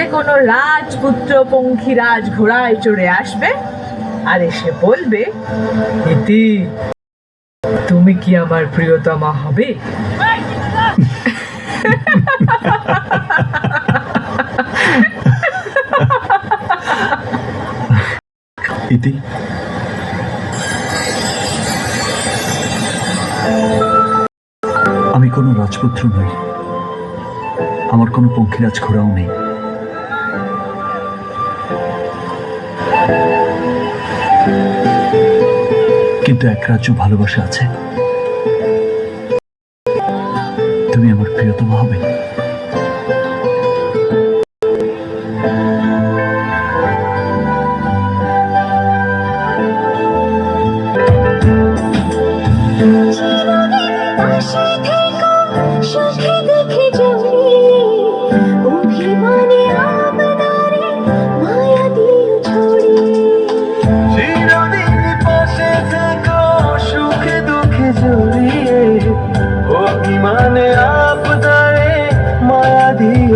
যে কোনো রাজপুত্র পঙ্খিরাজ ঘোড়ায় চড়ে আসবে আর এসে বলবে ইতি তুমি কি আমার প্রিয়তমা হবে? ইতি। আমি কোনো রাজপুত্র নই। আমার কোনো পঙ্খিরাজ ঘোড়াও নেই। কিন্তু এক রাজ্য ভালোবাসা আছে। তুমি আমার প্রিয়তমা হবে।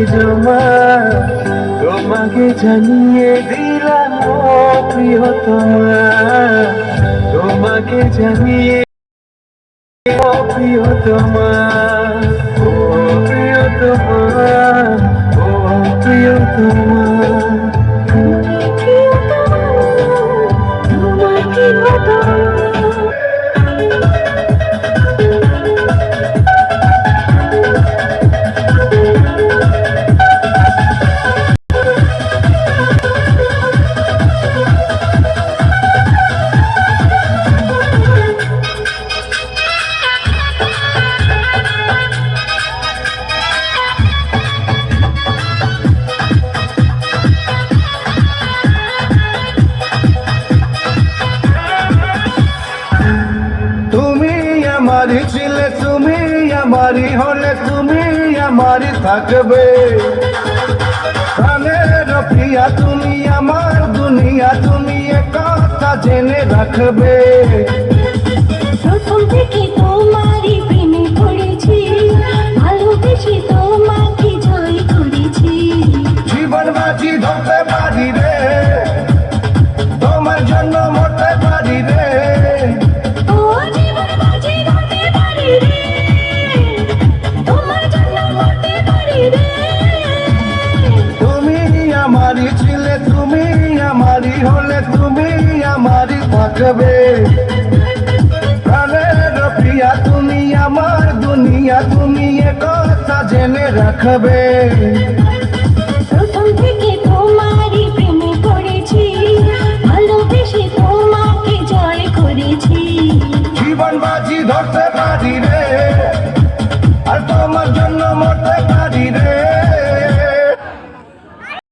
বুকে জমা, তোমাকে জানিয়ে দিলাম ও প্রিয়তমা। তোমাকে জানিয়ে ও প্রিয়তমা। ও প্রিয়তমা ও প্রিয়তমা। তুমি তুমি আমারই থাকবে। প্রাণের প্রিয়া, তুমি আমার দুনিয়া, তুমি কথা জেনে রাখবে। প্রথম থেকে তোমারই হলে তুমি আমারই থাকবে। প্রাণের প্রিয়া তুমি আমার দুনিয়া তুমি এ কথা জেনে রাখবে।